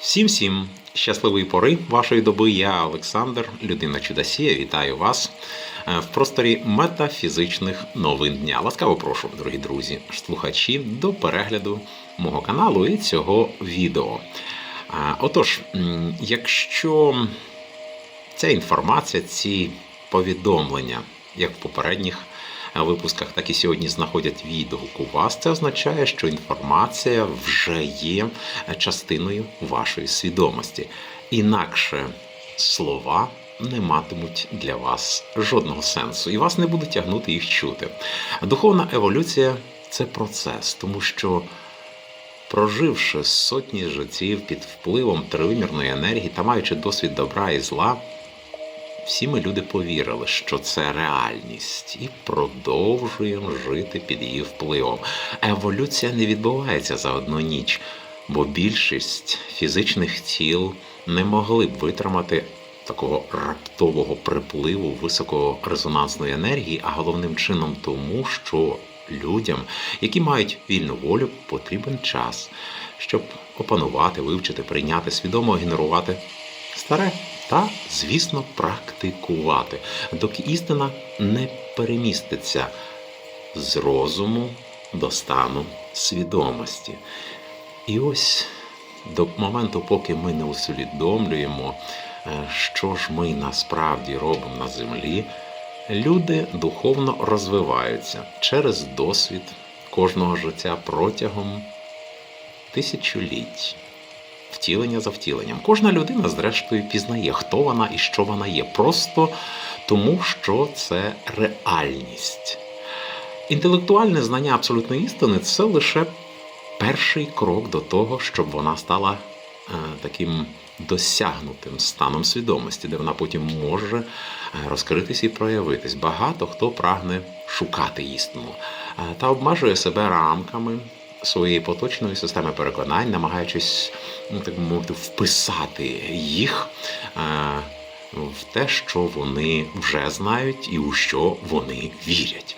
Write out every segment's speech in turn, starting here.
Всім всім щасливої пори вашої доби. Я Олександр, людина Чудосія. Вітаю вас е, в просторі метафізичних новин дня. Ласкаво прошу, дорогі друзі, слухачі, до перегляду мого каналу і цього відео. Е, Отож, якщо ця інформація, ці повідомлення, як в попередніх випусках, так і сьогодні знаходять відгук у вас. Це означає, що інформація вже є частиною вашої свідомості. Інакше слова не матимуть для вас жодного сенсу, і вас не буде тягнути їх чути. Духовна еволюція це процес, тому що. Проживши сотні життів під впливом тривимірної енергії та маючи досвід добра і зла, всі ми люди повірили, що це реальність, і продовжуємо жити під її впливом. Еволюція не відбувається за одну ніч, бо більшість фізичних тіл не могли б витримати такого раптового припливу високорезонансної енергії, а головним чином тому, що людям, які мають вільну волю, потрібен час, щоб опанувати, вивчити, прийняти, свідомо генерувати старе та, звісно, практикувати, доки істина не переміститься з розуму до стану свідомості. І ось до моменту, поки ми не усвідомлюємо, е, що ж ми насправді робимо на землі, люди духовно розвиваються через досвід кожного життя протягом тисячоліть втілення за втіленням. Кожна людина, зрештою, пізнає, хто вона і що вона є, просто тому, що це реальність. Інтелектуальне знання абсолютної істини це лише перший крок до того, щоб вона стала е, таким досягнутим станом свідомості, де вона потім може е, розкритись і проявитись. Багато хто прагне шукати істину е, та обмежує себе рамками своєї поточної системи переконань, намагаючись, ну так би мовити, вписати їх е, в те, що вони вже знають і у що вони вірять.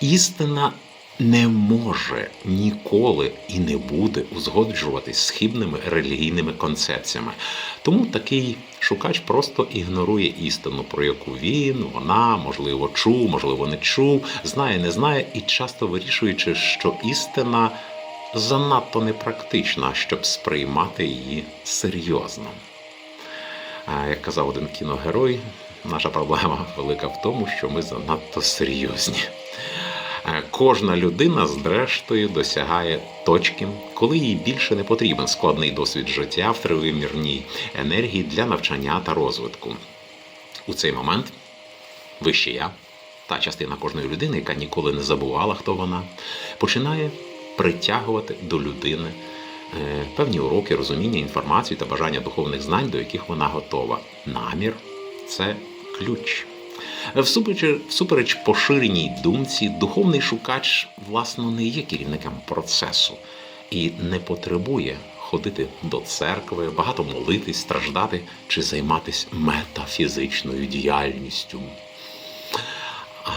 Істина не може ніколи і не буде узгоджуватись з хибними релігійними концепціями. Тому такий шукач просто ігнорує істину, про яку він, вона, можливо, чув, можливо, не чув, знає, не знає, і часто вирішуючи, що істина занадто непрактична, щоб сприймати її серйозно. Як казав один кіногерой, наша проблема велика в тому, що ми занадто серйозні. Кожна людина, зрештою, досягає точки, коли їй більше не потрібен складний досвід життя в тривимірній енергії для навчання та розвитку. У цей момент вище я, та частина кожної людини, яка ніколи не забувала, хто вона, починає притягувати до людини е, певні уроки, розуміння, інформацію та бажання духовних знань, до яких вона готова. Намір це ключ. Всупереч, всупереч поширеній думці, духовний шукач, власно, не є керівником процесу і не потребує ходити до церкви, багато молитись, страждати чи займатися метафізичною діяльністю. А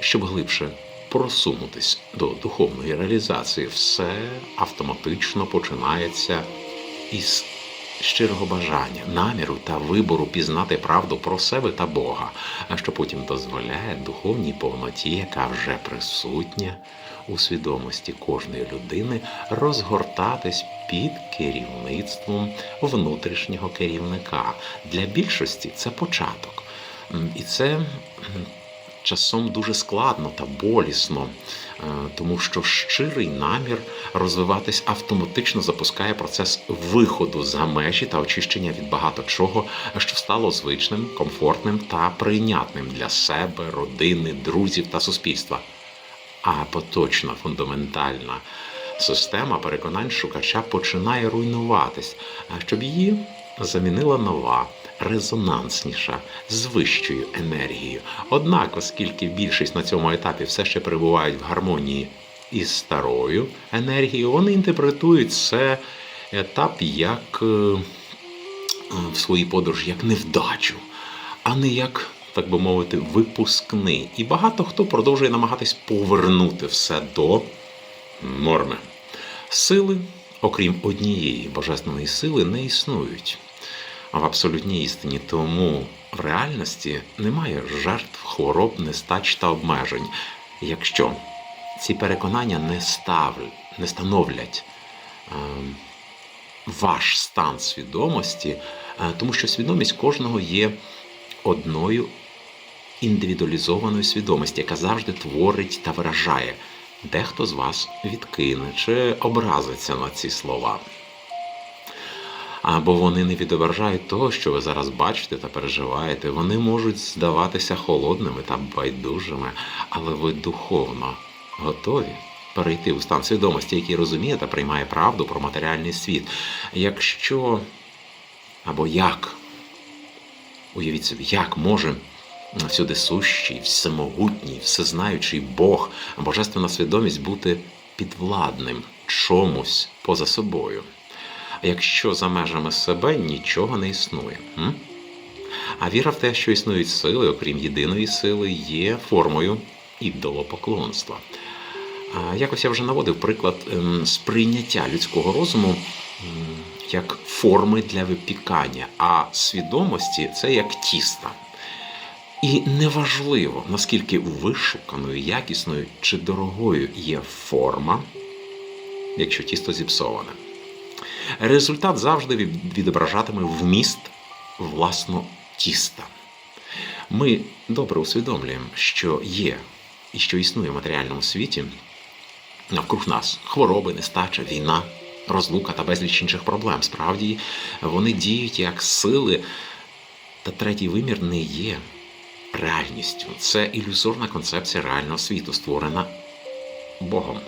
щоб глибше просунутись до духовної реалізації, все автоматично починається із щирого бажання, наміру та вибору пізнати правду про себе та Бога, а що потім дозволяє духовній повноті, яка вже присутня у свідомості кожної людини, розгортатись під керівництвом внутрішнього керівника. Для більшості це початок. І це часом дуже складно та болісно, е, тому що щирий намір розвиватись автоматично запускає процес виходу за межі та очищення від багато чого, що стало звичним, комфортним та прийнятним для себе, родини, друзів та суспільства. А поточна фундаментальна система переконань шукача починає руйнуватись, щоб її замінила нова, резонансніша, з вищою енергією. Однак, оскільки більшість на цьому етапі все ще перебувають в гармонії із старою енергією, вони інтерпретують це етап як е, в своїй подорожі як невдачу, а не як, так би мовити, випускний. І багато хто продовжує намагатись повернути все до норми. Сили окрім однієї божественної сили, не існують в абсолютній істині. Тому в реальності немає жертв, хвороб, нестач та обмежень, якщо ці переконання не, ставлять, не становлять е, ваш стан свідомості, е, тому що свідомість кожного є одною індивідуалізованою свідомості, яка завжди творить та виражає. Дехто з вас відкине чи образиться на ці слова. Або вони не відображають того, що ви зараз бачите та переживаєте. Вони можуть здаватися холодними та байдужими, але ви духовно готові перейти у стан свідомості, який розуміє та приймає правду про матеріальний світ. Якщо або як, уявіть собі, як може всюди сущий, всемогутній, всезнаючий Бог, божественна свідомість бути підвладним чомусь поза собою. Якщо за межами себе нічого не існує. М? А віра в те, що існують сили, окрім єдиної сили, є формою ідолопоклонства. А Якось я вже наводив приклад ем, сприйняття людського розуму як форми для випікання, а свідомості це як тіста. І неважливо, наскільки вишуканою, якісною чи дорогою є форма, якщо тісто зіпсоване. Результат завжди відображатиме вміст власно тіста. Ми добре усвідомлюємо, що є і що існує в матеріальному світі навкруг нас хвороби, нестача, війна, розлука та безліч інших проблем. Справді вони діють як сили, та третій вимір не є реальністю. Це ілюзорна концепція реального світу, створена Богом.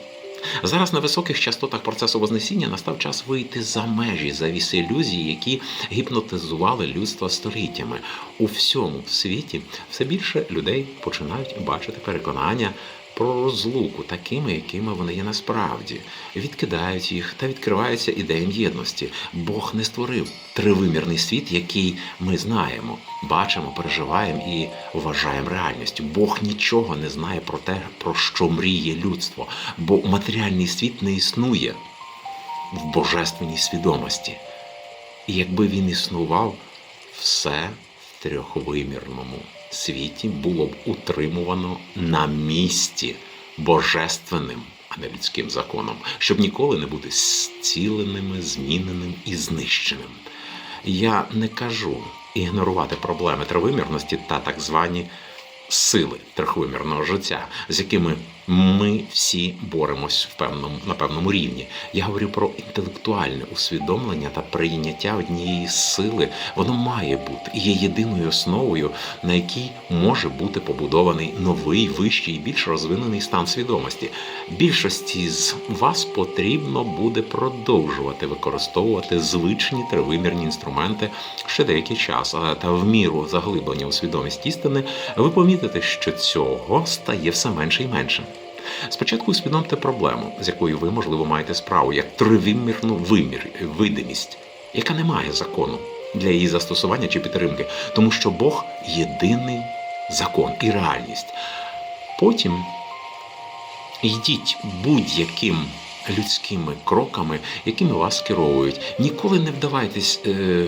Зараз на високих частотах процесу Вознесіння настав час вийти за межі завіси ілюзій, які гіпнотизували людство століттями. У всьому світі все більше людей починають бачити переконання про розлуку такими, якими вони є насправді, відкидають їх та відкриваються ідеям єдності. Бог не створив тривимірний світ, який ми знаємо, бачимо, переживаємо і вважаємо реальністю. Бог нічого не знає про те, про що мріє людство, бо матеріальний світ не існує в божественній свідомості. І якби він існував, все в трьохвимірному світі було б утримувано на місці божественним, а не людським законом, щоб ніколи не бути зціленими, зміненим і знищеним. Я не кажу ігнорувати проблеми тривимірності та так звані сили трихвимірного життя, з якими ми всі боремось в певному, на певному рівні. Я говорю про інтелектуальне усвідомлення та прийняття однієї сили. Воно має бути і є єдиною основою, на якій може бути побудований новий, вищий більш розвинений стан свідомості. Більшості з вас потрібно буде продовжувати використовувати звичні тривимірні інструменти ще деякий час, та в міру заглиблення у свідомість істини, ви помітите, що цього стає все менше і менше. Спочатку усвідомте проблему, з якою ви, можливо, маєте справу, як тривимірну вимір, видимість, яка не має закону для її застосування чи підтримки, тому що Бог єдиний закон і реальність. Потім йдіть будь-яким людськими кроками, якими вас керовують. Ніколи не вдавайтесь. Е-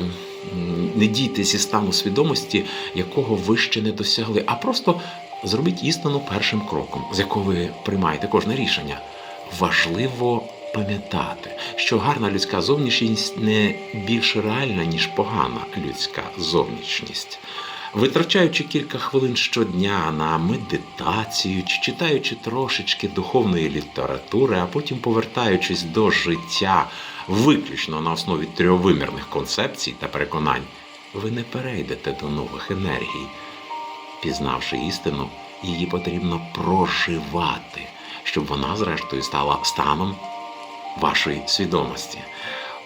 не дійте зі стану свідомості, якого ви ще не досягли, а просто зробіть істину першим кроком, з якого ви приймаєте кожне рішення. Важливо пам'ятати, що гарна людська зовнішність не більш реальна, ніж погана людська зовнішність. Витрачаючи кілька хвилин щодня на медитацію, чи читаючи трошечки духовної літератури, а потім повертаючись до життя виключно на основі трьохвимірних концепцій та переконань, ви не перейдете до нових енергій. Пізнавши істину, її потрібно проживати, щоб вона, зрештою, стала станом вашої свідомості.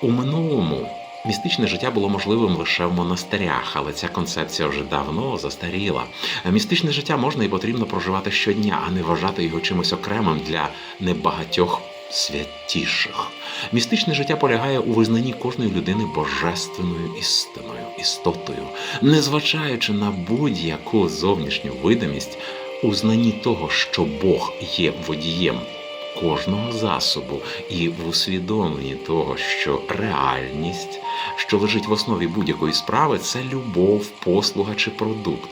У минулому містичне життя було можливим лише в монастирях, але ця концепція вже давно застаріла. Містичне життя можна і потрібно проживати щодня, а не вважати його чимось окремим для небагатьох святіших. Містичне життя полягає у визнанні кожної людини божественною істиною, істотою, незважаючи на будь-яку зовнішню видимість, у знанні того, що Бог є водієм кожного засобу і в усвідомленні того, що реальність, що лежить в основі будь-якої справи, це любов, послуга чи продукт.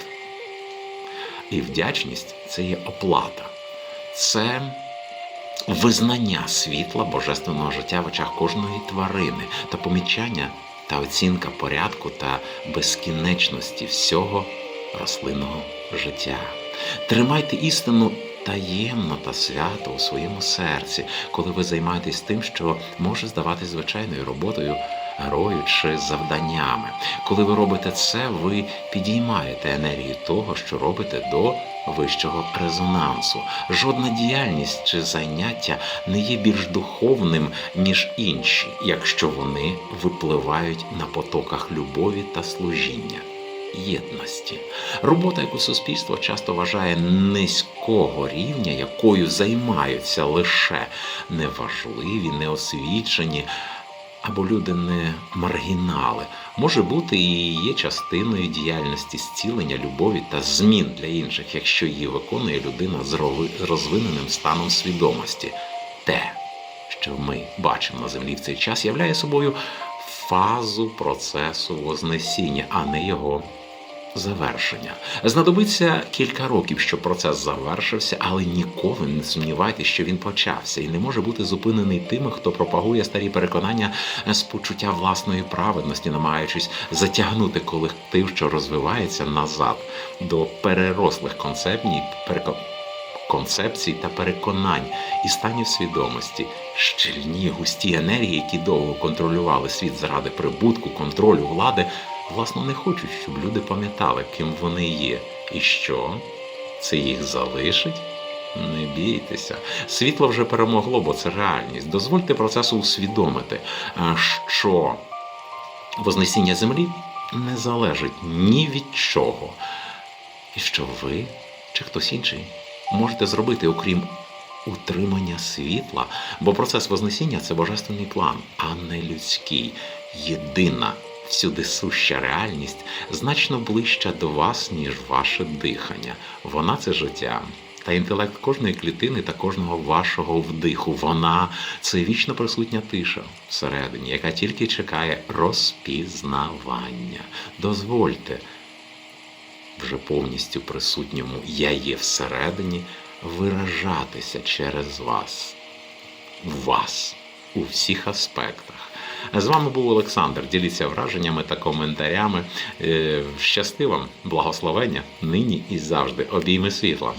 І вдячність це є оплата, це визнання світла божественного життя в очах кожної тварини та помічання та оцінка порядку та безкінечності всього рослинного життя. Тримайте істину таємно та свято у своєму серці, коли ви займаєтесь тим, що може здаватись звичайною роботою, грою чи завданнями. Коли ви робите це, ви підіймаєте енергію того, що робите до вищого резонансу. Жодна діяльність чи заняття не є більш духовним, ніж інші, якщо вони випливають на потоках любові та служіння. Єдності. Робота, яку суспільство часто вважає низького рівня, якою займаються лише неважливі, неосвічені або люди не маргінали, може бути і є частиною діяльності зцілення, любові та змін для інших, якщо її виконує людина з розвиненим станом свідомості. Те, що ми бачимо на землі в цей час, являє собою фазу процесу Вознесіння, а не його завершення. Знадобиться кілька років, щоб процес завершився, але ніколи не сумнівайтеся, що він почався і не може бути зупинений тими, хто пропагує старі переконання з почуття власної праведності, намагаючись затягнути колектив, що розвивається назад до перерослих концепцій, переко- концепцій та переконань і станів свідомості, щільні густі енергії, які довго контролювали світ заради прибутку, контролю влади, власно не хочуть, щоб люди пам'ятали, ким вони є, і що це їх залишить. Не бійтеся, світло вже перемогло, бо це реальність. Дозвольте процесу усвідомити, що Вознесіння землі не залежить ні від чого, і що ви чи хтось інший можете зробити, окрім утримання світла, бо процес Вознесіння це божественний план, а не людський. Єдина всюди суща реальність значно ближча до вас, ніж ваше дихання. Вона це життя. Та інтелект кожної клітини та кожного вашого вдиху. Вона це вічно присутня тиша всередині, яка тільки чекає розпізнавання. Дозвольте вже повністю присутньому я є всередині виражатися через вас, вас у всіх аспектах. З вами був Олександр. Діліться враженнями та коментарями. Е, Щасти вам, благословення нині і завжди. Обійми світла.